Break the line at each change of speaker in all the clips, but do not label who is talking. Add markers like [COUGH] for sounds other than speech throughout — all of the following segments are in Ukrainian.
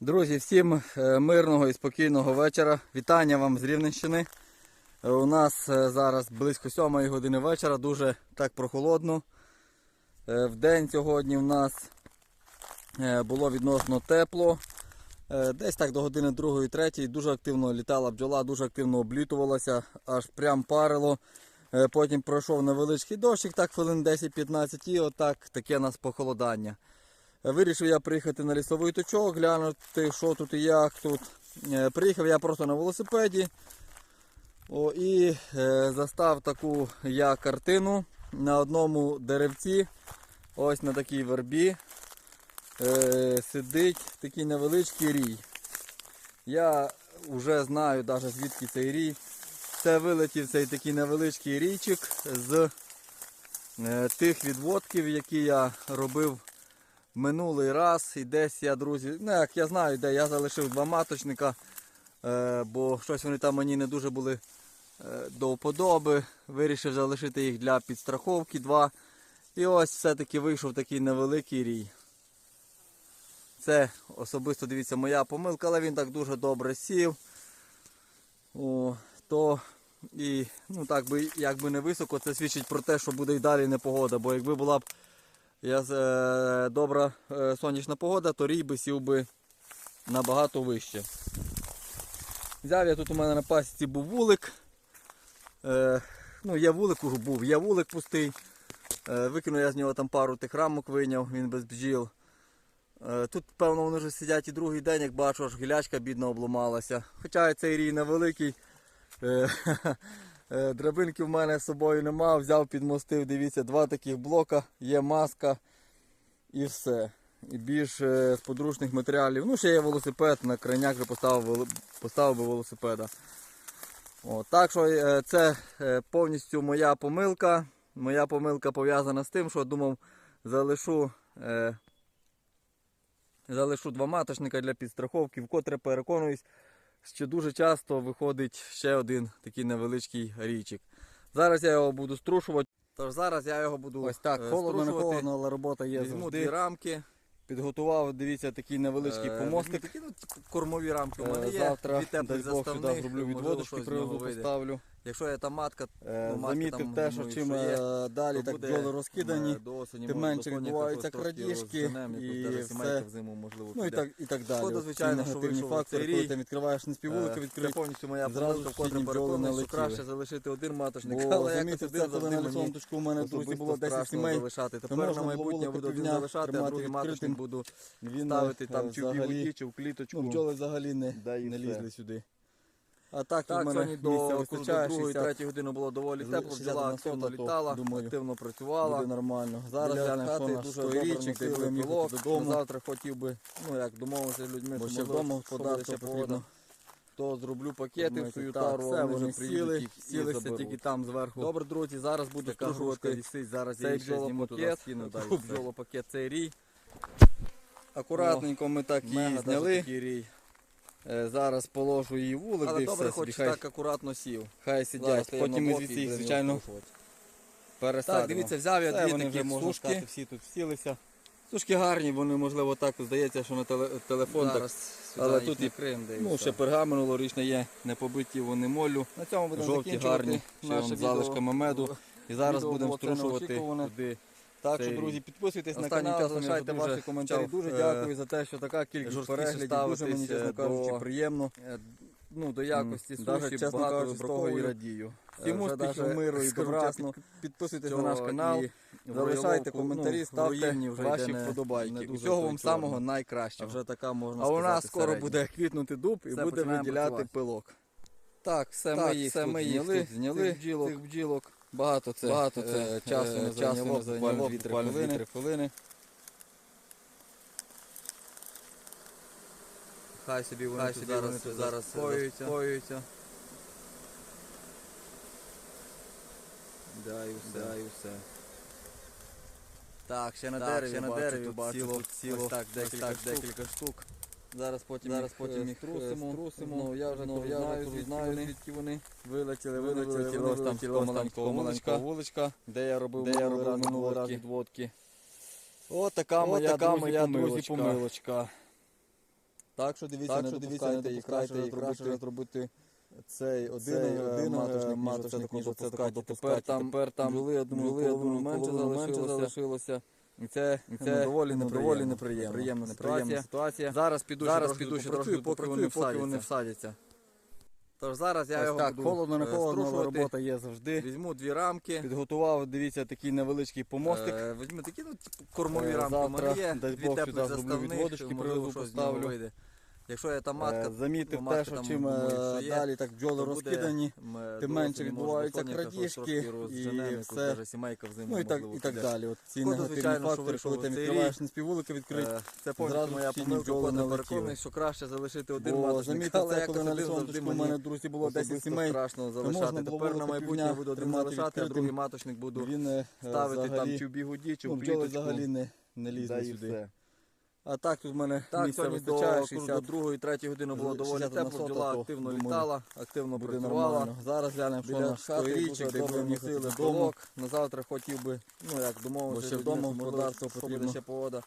Друзі, всім е, мирного і спокійного вечора. Вітання вам з Рівненщини. У нас е, зараз близько 7 години вечора, дуже так прохолодно. Е, В день сьогодні в нас було відносно тепло. Десь так до години 2-3 дуже активно літала бджола, дуже активно облітувалася, аж прям парило. Потім пройшов невеличкий дощик, так хвилин 10-15 і отак таке у нас похолодання. Вирішив я приїхати на лісовий точок, глянути, що тут і як тут. Е, Приїхав я просто на велосипеді О, і е, застав таку я картину на одному деревці, ось на такій вербі. Е, сидить такий невеличкий рій. Я вже знаю навіть звідки цей рій. Це вилетів цей такий невеличкий рійчик з е, тих відводків, які я робив минулий раз. І десь я, друзі, ну як я знаю, де я залишив два маточника, е, бо щось вони там мені не дуже були е, до вподоби. Вирішив залишити їх для підстраховки два. І ось все-таки вийшов такий невеликий рій. Це особисто дивіться моя помилка, але він так дуже добре сів. О, то і ну так би якби не високо, це свідчить про те, що буде і далі непогода. Бо якби була б я, е, добра е, сонячна погода, то рій би сів би набагато вище. Взяв я тут у мене на пасіці був вулик. Е, ну, є вулик уже був, є вулик пустий. Е, викинув я з нього там пару тих рамок вийняв, він без бджіл. Е, Тут, певно, вони вже сидять і другий день, як бачу, аж гілячка бідно обломалася. Хоча цей рій невеликий. Е, [LAUGHS] Драбинки в мене з собою нема, взяв, підмостив, дивіться, два таких блока, є маска і все. І більш е, з подручних матеріалів. Ну, ще є велосипед, на крайняк поставив, поставив би велосипеда. О, так що е, це е, повністю моя помилка. Моя помилка пов'язана з тим, що думав, залишу. Е, Залишу два маточника для підстраховки, вкотре переконуюсь, що дуже часто виходить ще один такий невеличкий річик. Зараз я його буду струшувати. Тож зараз я його буду
Ось так,
е,
холодно, не холодно, але робота є
Візьму
завжди.
дві рамки. Підготував, дивіться, такий невеличкий
Е,
помостик. Такі, ну, кормові рамки у мене
Е,
є.
Завтра, дай Бог, сюди зроблю відводочки, привезу, поставлю.
Якщо є там матка,
Е,
ну, матка
Замітив
там,
те, що
думаю,
чим
є,
е, далі
то
так
буде,
бджоли розкидані,
е, до осені
тим
може
менше відбуваються
трошки
крадіжки
розженемо,
і
сімейка
все.
взиму, можливо,
ну і
піде.
так, і так далі.
Шкода,
От ці
звичайно, що
негативні
вийшов
фактори,
цей
коли
рій.
ти відкриваєш не співулики,
Е, Це повністю моя
зразу
помилка,
всі
вкотре
бджоли
переконаний, що
налетіли.
краще залишити один маточник,
Бо
але якось
замітив
один
це, коли
завжди
на
мені
цьому точку у мене друзі
особисто
було 10
страшно
сімей.
залишати.
то
Тепер
можна
на
було
майбутнє буду один
півдня
залишати, а
тримати
другий
відкритим.
маточник буду
Він
ставити
е,
там чи в
взагалі,
білоті, чи в кліточку.
Ну, бджоли взагалі не,
Да, і
не
все.
лізли сюди. А так,
Так,
мене
сьогодні до
вистачає,
2-3 години було доволі тепло,
60
бджола активно літала,
думаю,
активно працювала.
буде нормально. Зараз глянемо,
хати дуже
той
добре
додому.
Завтра хотів би, ну як домовитися з людьми,
Бо ще вдома господарство потрібно.
то зроблю пакети в свою тару,
все,
вони вже
сіли,
приїдуть
сілися тільки там зверху.
Добре, друзі, зараз буду
грушка зараз я
цей бджолопакет, [LAUGHS] бджолопакет, цей рій.
Акуратненько ми так її зняли. Е, Зараз положу її вулик,
Але добре,
все
хоч
хай,
так акуратно сів.
хай сидять.
стаємо
Потім ми звідси їх,
будемо
звичайно, пересадимо.
Так, дивіться, взяв я дві
вони вже,
такі
можна
сушки.
сказати, всі тут всілися. Сушки гарні, вони, можливо, так здається, що на теле- телефон так.
Зараз
але тут і-
накриємо, де і
Ну,
все.
ще пергамен лорічне є, не побиті вони моллю.
На цьому будемо
Жовті,
закінчувати
гарні, ще
наше відео.
залишками меду. І зараз
Відео
будемо
було це
струшувати
неочікуване.
туди. Так що, друзі, підписуйтесь на
Останнім
канал,
часом я
залишайте
дуже
ваші коментарі. Дуже
е,
дякую за те, що така кількість
жорсткіше
переглядів. Дуже мені,
ставитись,
чесно
е,
кажучи,
до-
приємно.
Е, Ну, до якості
М,
суші,
чесно
багато
кажучи, з того і
вибраковую.
радію.
Е,
Всім
вже
успіхів,
даже,
миру і
скажу
добра.
чесно,
Підписуйтесь на наш канал. Залишайте коментарі,
ну,
ставте ваші вподобайки. Усього вам самого найкращого.
вже така можна
А у
сказати,
нас скоро
середня.
буде квітнути дуб і
Все, починаємо
виділяти
працювати.
пилок.
Так, все
Так,
ми їх
все
тут
ми їх
зняли,
тут зняли,
цих бджілок.
цих бджілок.
Багато це,
Багато
е,
це
часу
е,
не
часу
зайняло,
не зайняло,
буквально 2-3 хвилини. Хай собі вони
Хай
тут зараз, зараз
заспокоюються.
Да, і все.
Да, і все.
Так, ще на
Так,
дереві,
ще на
бачу,
дереві
тут
бачу,
сіло,
тут сіло
ось так,
ось так,
штук.
декілька штук.
Зараз потім
Зараз потім
е,
їх
струсимо,
струсимо.
Ну, я вже
Ну, я
знаю,
знаю,
вони
звідки вони
вилетіли,
вилетіли,
вилетіли,
вилетіли
ось там тіло маленького
маленького
вуличка, де я робив
де я робив минулий раз
відводки. О, така
О,
моя,
така
друзі,
моя, друзі,
помилочка.
Так що дивіться,
Так
не
що
дивіться,
допускайте, краще зробити
цей один, маточник,
е,
маточник,
ніж оце допускати.
тепер там,
там
я думаю, менше залишилося. І це,
І
це доволі
ну,
неприємно. Неприємна
Неприємна
ситуація.
ситуація.
Зараз піду,
Зараз піду,
трошки попрацюю,
поки,
поки вони
поки вони
всадяться.
Тож зараз я
Ось
його
так,
буду
холодно, не холодно, робота є завжди.
Візьму дві рамки.
Підготував, дивіться, такий невеличкий помостик.
Е, Візьму такі ну, типу, кормові
Е,
рамки.
завтра,
є
дай Бог, сюди зроблю відводочки, привезу, поставлю.
Якщо я там матка,
Е, Замітив
ну, матка
те, що
там,
чим
думаю,
е,
що є,
далі так бджоли
то буде,
розкидані,
м,
тим менше відбуваються крадіжки і
розженемо, якусь
все.
даже сімейка взиму,
Ну і так,
можливо,
і так
піде.
далі. От ці
Шкода,
негативні
звичайно, що
фактори, коли
вийшов
ти
цей
відкриваєш
рік.
не співулики відкрити.
Е, Це повністю
зразу
моя
всі
помилка,
бджоли
кожен
налетіли.
переконаний, що краще залишити один
Бо
маточник.
замітив
Але
це,
якось
коли на
завжди
лісонточку у
мені
мене, друзі, було 10
особисто
сімей.
страшно
можна
залишати.
було
Тепер на майбутнє
півдня
буду один
тримати
залишати, а
відкритим.
другий маточник буду
Він е,
ставити там
взагалі,
чи в бігуді, чи
ну,
в
бджоли взагалі не, не лізли сюди. А так тут в мене
Так,
місця
до,
вистачає,
до
60
другої, третьої години було доволі тепло, бджола активно
думаю,
літала, активно
буде нормально. Зараз глянемо, що наш
хати
де
добре вдома.
додому.
На завтра хотів би, ну як домовився,
Бо ще вдома господарство потрібно.
ще погода,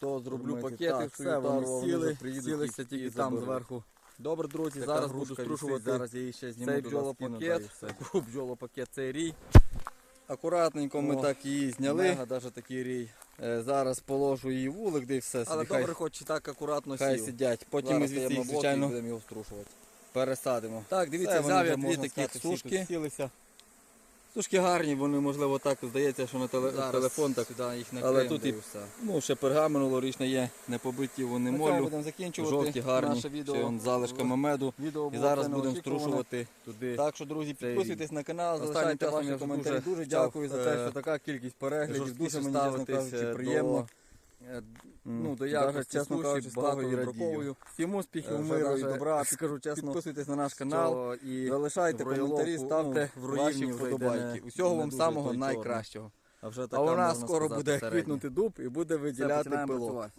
то зроблю пакети
так, все, вони сіли, сілися тільки там зверху.
Добре, друзі,
Така
зараз буду струшувати
зараз я її ще зніму
цей бджолопакет, [LAUGHS] бджолопакет, цей рій.
Акуратненько ми так її зняли.
Мега даже такий рій.
Е, Зараз положу її вулик, де все
Але
хай,
добре, хоч і так акуратно
хай
сів.
сидять. Потім
Зараз
ми звідси їх, звичайно,
будемо його струшувати.
пересадимо.
Так, дивіться,
вони
взяв
вже,
я дві
можна
таких
сказати, всі тут
сушки.
сілися.
Сушки гарні, вони можливо так здається, що на теле-
Зараз
телефон так.
сюди їх
Але тут і
все.
ну, ще пергамен минулорічне є, не побиті вони
На
молю.
будемо закінчувати
Жовті гарні,
наше відео.
ще з залишками меду.
Відео
І зараз будемо струшувати туди.
Так що, друзі, підписуйтесь на канал, залишайте ваші коментарі.
дуже
дякую за те,
е,
що така кількість переглядів. Дуже мені,
ставитись, е,
приємно.
Е, Ну, до якості
чесно кажучи,
багато вибраковую.
Всім успіхів,
Е,
миру і добра.
скажу чесно,
Підписуйтесь на наш канал.
і
Залишайте коментарі, ставте
ну, в
ваші вподобайки. Усього вам самого найкращого.
А вже
А у нас скоро буде квітнути дуб і буде виділяти пилок.